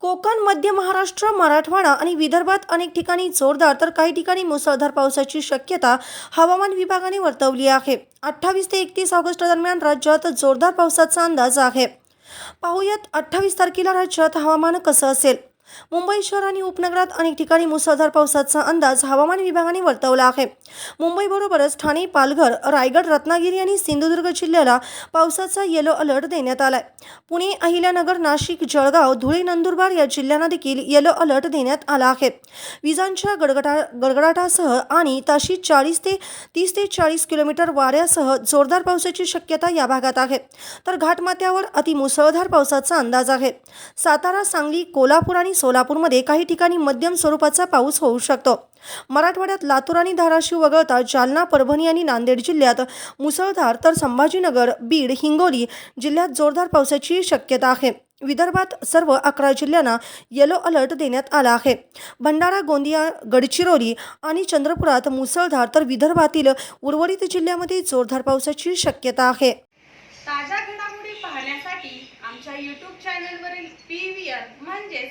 कोकण मध्य महाराष्ट्र मराठवाडा आणि विदर्भात अनेक ठिकाणी जोरदार तर काही ठिकाणी मुसळधार पावसाची शक्यता हवामान विभागाने वर्तवली आहे. अठ्ठावीस ते एकतीस ऑगस्ट दरम्यान राज्यात जोरदार पावसाचा अंदाज आहे. पाहूयात अठ्ठावीस तारखेला राज्यात हवामान कसं असेल? मुंबई शहर आणि उपनगरात अनेक ठिकाणी मुसळधार पावसाचा अंदाज हवामान विभागाने वर्तवला आहे. मुंबईबरोबरच ठाणे पालघर रायगड रत्नागिरी आणि सिंधुदुर्ग जिल्ह्याला पावसाचा येलो अलर्ट देण्यात आलाय. पुणे अहिल्यानगर नाशिक जळगाव धुळे नंदुरबार या जिल्ह्यांना देखील येलो अलर्ट देण्यात आला आहे. विजांच्या गडगडा गडगडाटासह आणि ताशी चाळीस ते तीस ते चाळीस किलोमीटर वाऱ्यासह जोरदार पावसाची शक्यता या भागात आहे. तर घाटमाथ्यावर अतिमुसळधार पावसाचा अंदाज आहे. सातारा सांगली कोल्हापूर आणि सोलापूरमध्ये काही ठिकाणी मध्यम स्वरूपाचा पाऊस होऊ शकतो. मराठवाड्यात लातूर आणि धाराशिव वगळता जालना परभणी आणि नांदेड जिल्ह्यात मुसळधार तर संभाजीनगर बीड हिंगोली जिल्ह्यात जोरदार पावसाची शक्यता आहे. विदर्भात सर्व अकरा जिल्ह्यांना येलो अलर्ट देण्यात आला आहे. भंडारा गोंदिया गडचिरोली आणि चंद्रपुरात मुसळधार तर विदर्भातील उर्वरित जिल्ह्यामध्ये जोरदार पावसाची शक्यता आहे. ताज्या घडामोडी पाहण्यासाठी आमच्या यूट्यूब चॅनलवरील पी व्ही आर म्हणजेच